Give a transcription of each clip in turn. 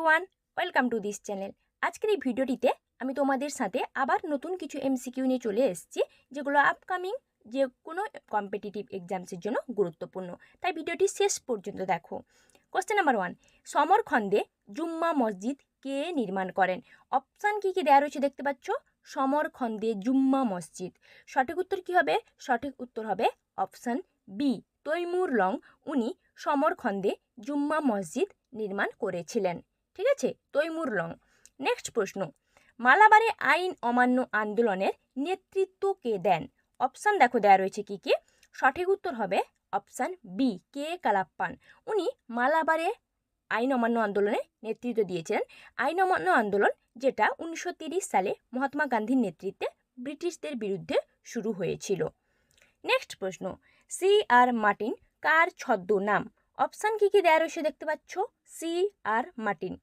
Everyone welcome to this channel আজকের এই ভিডিওটিতে আমি তোমাদের সাথে আবার নতুন কিছু এমসিকিউ নিয়ে চলে এসেছি, যেগুলো আপকামিং যে কোনো কম্পিটিটিভ এক্সামসের জন্য গুরুত্বপূর্ণ। তাই ভিডিওটি শেষ পর্যন্ত দেখো। কোশ্চেন নাম্বার ওয়ান সমরখন্দে জুম্মা মসজিদ কে নির্মাণ করেন? অপশান কী কী দেওয়া রয়েছে দেখতে পাচ্ছ? সমরখন্দে জুম্মা মসজিদ। সঠিক উত্তর কী হবে? সঠিক উত্তর হবে অপশান বি তৈমুর লং উনি সমরখন্দে জুম্মা মসজিদ নির্মাণ করেছিলেন। ঠিক আছে? তৈমুর লং নেক্সট প্রশ্ন। মালাবারে আইন অমান্য আন্দোলনের নেতৃত্ব কে দেন? অপশান দেখো দেওয়া রয়েছে কি কি? সঠিক উত্তর হবে অপশান বি কে কালাপ্পান। উনি মালাবারে আইন অমান্য আন্দোলনে নেতৃত্ব দিয়েছিলেন। আইন অমান্য আন্দোলন যেটা উনিশশো সালে মহাত্মা গান্ধীর নেতৃত্বে ব্রিটিশদের বিরুদ্ধে শুরু হয়েছিল। নেক্সট প্রশ্ন। সি আর মার্টিন কার ছদ্ম নাম অপশান কী কী দেওয়া রয়েছে দেখতে পাচ্ছ? C R Martin.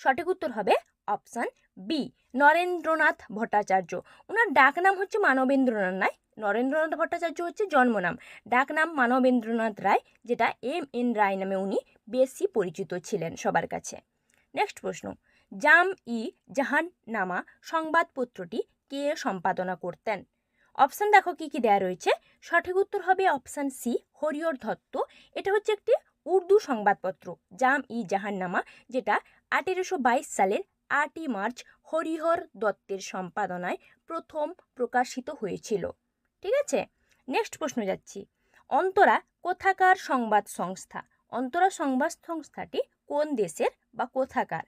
সঠিক উত্তর হবে অপশান বি, নরেন্দ্রনাথ ভট্টাচার্য। ওনার ডাক নাম হচ্ছে মানবেন্দ্রনাথ রায়। নরেন্দ্রনাথ ভট্টাচার্য হচ্ছে জন্মনাম ডাক নাম মানবেন্দ্রনাথ রায়, যেটা এম এন রায় নামে উনি বেশি পরিচিত ছিলেন সবার কাছে। নেক্সট প্রশ্ন, জাম ই জাহান নামা সংবাদপত্রটি কে সম্পাদনা করতেন? অপশান দেখো কি কি দেয়া রয়েছে। সঠিক উত্তর হবে অপশান সি, হরিহর দত্ত। এটা হচ্ছে একটি উর্দু সংবাদপত্র, জাম ই জাহান্নামা, যেটা আঠেরোশো বাইশ সালের আটই মার্চ হরিহর দত্তের সম্পাদনায় প্রথম প্রকাশিত হয়েছিল। ঠিক আছে? নেক্সট প্রশ্ন যাচ্ছি। অন্তরা কোথাকার সংবাদ সংস্থা? অন্তরা সংবাদ সংস্থাটি কোন দেশের বা কোথাকার?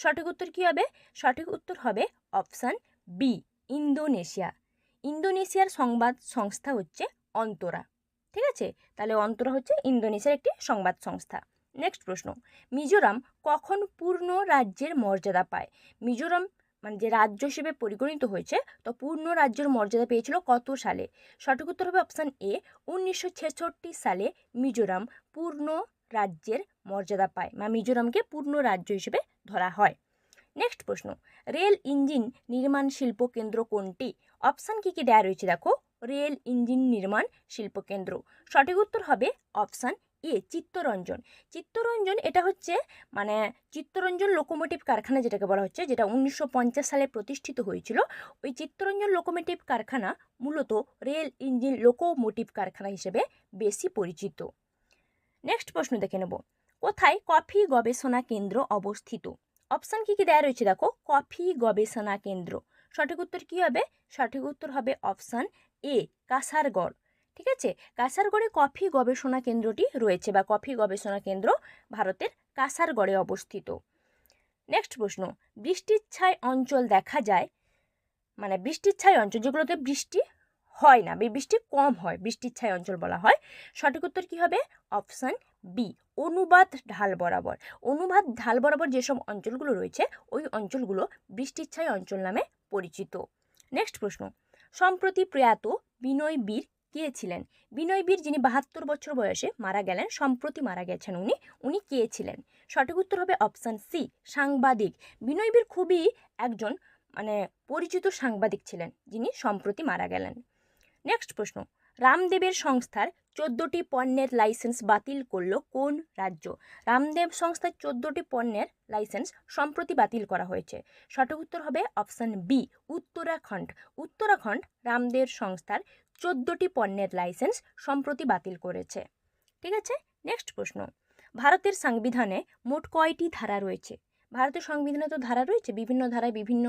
সঠিক উত্তর কী হবে? সঠিক উত্তর হবে অপশান বি, ইন্দোনেশিয়া। ইন্দোনেশিয়ার সংবাদ সংস্থা হচ্ছে অন্তরা। ঠিক আছে? তাহলে অন্তরা হচ্ছে ইন্দোনেশিয়ার একটি সংবাদ সংস্থা। নেক্সট প্রশ্ন। মিজোরাম কখন পূর্ণ রাজ্যের মর্যাদা পায়? মিজোরাম মানে যে রাজ্য হিসেবে পরিগণিত হয়েছে, তো পূর্ণ রাজ্যের মর্যাদা পেয়েছিল কত সালে? সঠিক উত্তর হবে অপশান এ উনিশশো ছেষট্টি সালে মিজোরাম পূর্ণ রাজ্যের মর্যাদা পায় বা মিজোরামকে পূর্ণ রাজ্য হিসেবে ধরা হয়। নেক্সট প্রশ্ন। রেল ইঞ্জিন নির্মাণ শিল্প কেন্দ্র কোনটি? অপশান কী কী দেওয়া রয়েছে দেখো। রেল ইঞ্জিন নির্মাণ শিল্পকেন্দ্র। সঠিক উত্তর হবে অপশান এ, চিত্তরঞ্জন। চিত্তরঞ্জন এটা হচ্ছে মানে চিত্তরঞ্জন লোকোমোটিভ কারখানা যেটাকে বলা হচ্ছে, যেটা উনিশশো পঞ্চাশ সালে প্রতিষ্ঠিত হয়েছিল। ওই চিত্তরঞ্জন লোকোমোটিভ কারখানা মূলত রেল ইঞ্জিন লোকোমোটিভ কারখানা হিসেবে বেশি পরিচিত। নেক্সট প্রশ্ন দেখে নেব। কোথায় কফি গবেষণা কেন্দ্র অবস্থিত? অপশান কী কী দেওয়া রয়েছে দেখো? কফি গবেষণা কেন্দ্র। সঠিক উত্তর কী হবে? সঠিক উত্তর হবে অপশান এ কাসারগড়, ঠিক আছে? কাসারগড়ে কফি গবেষণা কেন্দ্রটি রয়েছে বা কফি গবেষণা কেন্দ্র ভারতের কাসারগড়ে অবস্থিত। নেক্সট প্রশ্ন, বৃষ্টির ছায় অঞ্চল দেখা যায়? মানে বৃষ্টির ছায় অঞ্চল, যেগুলোতে বৃষ্টি হয় না বৃষ্টি কম হয়, বৃষ্টির ছায় অঞ্চল বলা হয়। সঠিক উত্তর কী হবে? অপশান বি অনুবাদ ঢাল বরাবর। অনুবাদ ঢাল বরাবর যেসব অঞ্চলগুলো রয়েছে, ওই অঞ্চলগুলো বৃষ্টির ছায় অঞ্চল নামে পরিচিত। নেক্সট প্রশ্ন সম্প্রতি প্রয়াত বিনয় বীর কে ছিলেন বিনয় বীর যিনি বাহাত্তর বছর বয়সে মারা গেলেন, সম্প্রতি মারা গেছেন উনি উনি কে ছিলেন সঠিক উত্তর হবে অপশান সি, সাংবাদিক। বিনয় বীর খুবই একজন মানে পরিচিত সাংবাদিক ছিলেন, যিনি সম্প্রতি মারা গেলেন। নেক্সট প্রশ্ন রামদেবের সংস্থার চোদ্দোটি পণ্যের লাইসেন্স বাতিল করল কোন রাজ্য? রামদেব সংস্থার চোদ্দোটি পণ্যের লাইসেন্স সম্প্রতি বাতিল করা হয়েছে। সঠিক উত্তর হবে অপশান বি উত্তরাখণ্ড। উত্তরাখণ্ড রামদেব সংস্থার চোদ্দোটি পণ্যের লাইসেন্স সম্প্রতি বাতিল করেছে। ঠিক আছে? নেক্সট প্রশ্ন। ভারতের সংবিধানে মোট কয়টি ধারা রয়েছে? ভারতের সংবিধানে তো ধারা রয়েছে, বিভিন্ন ধারায় বিভিন্ন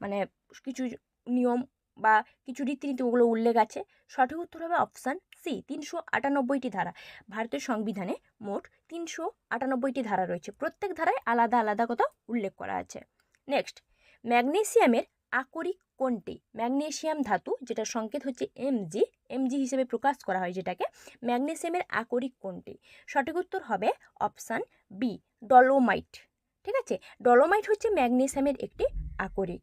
মানে কিছু নিয়ম বা কিছু রীতিনীতি ওগুলো উল্লেখ আছে। সঠিক উত্তর হবে অপশান সি তিনশো আটানব্বইটি ধারা। ভারতের সংবিধানে মোট তিনশো আটানব্বইটি ধারা রয়েছে। প্রত্যেক ধারায় আলাদা আলাদা কথা উল্লেখ করা আছে। নেক্সট ম্যাগনেসিয়ামের আকরিক কোনটি? ম্যাগনেসিয়াম ধাতু, যেটা সংকেত হচ্ছে এমজি এমজি হিসেবে প্রকাশ করা হয় যেটাকে। ম্যাগনেসিয়ামের আকরিক কোনটি? সঠিক উত্তর হবে অপশান বি ডলোমাইট ঠিক আছে? ডলোমাইট হচ্ছে ম্যাগনেসিয়ামের একটি আকরিক।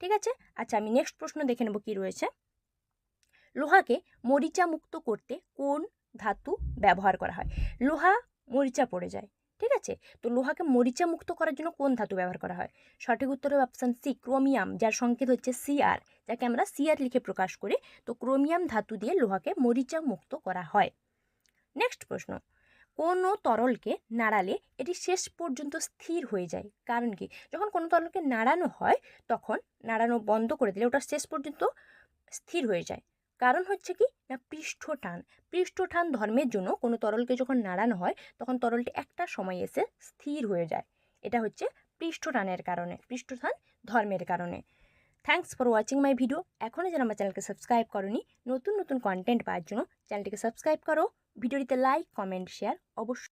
ঠিক আছে? আচ্ছা আমি নেক্সট প্রশ্ন দেখে নেব কী রয়েছে। লোহাকে মরিচা মুক্ত করতে কোন ধাতু ব্যবহার করা হয়? লোহা মরিচা পড়ে যায়, ঠিক আছে? তো লোহাকে মরিচা মুক্ত করার জন্য কোন ধাতু ব্যবহার করা হয়? সঠিক উত্তর হবে অপশান সি ক্রোমিয়াম যার সংকেত হচ্ছে সিআর যাকে আমরা সিআর লিখে প্রকাশ করি। তো ক্রোমিয়াম ধাতু দিয়ে লোহাকে মরিচা মুক্ত করা হয়। নেক্সট প্রশ্ন। কোনো তরলকে নাড়ালে এটি শেষ পর্যন্ত স্থির হয়ে যায়। কারণ কি? যখন কোনো তরলকে নাড়ানো হয়, তখন নাড়ানো বন্ধ করে দিলে ওটা শেষ পর্যন্ত স্থির হয়ে যায়। কারণ হচ্ছে কি? না পৃষ্ঠটান পৃষ্ঠটান ধর্মের জন্য কোনো তরলকে যখন নাড়ানো হয়, তখন তরলটি একটা সময় এসে স্থির হয়ে যায়। এটা হচ্ছে পৃষ্ঠ টানের কারণে পৃষ্ঠটান ধর্মের কারণে। Thanks for watching my video এখনও যারা আমার চ্যানেলকে সাবস্ক্রাইব করনি, নতুন নতুন কন্টেন্ট পাওয়ার জন্য চ্যানেলটিকে সাবস্ক্রাইব করো। ভিডিওটিতে লাইক কমেন্ট শেয়ার অবশ্যই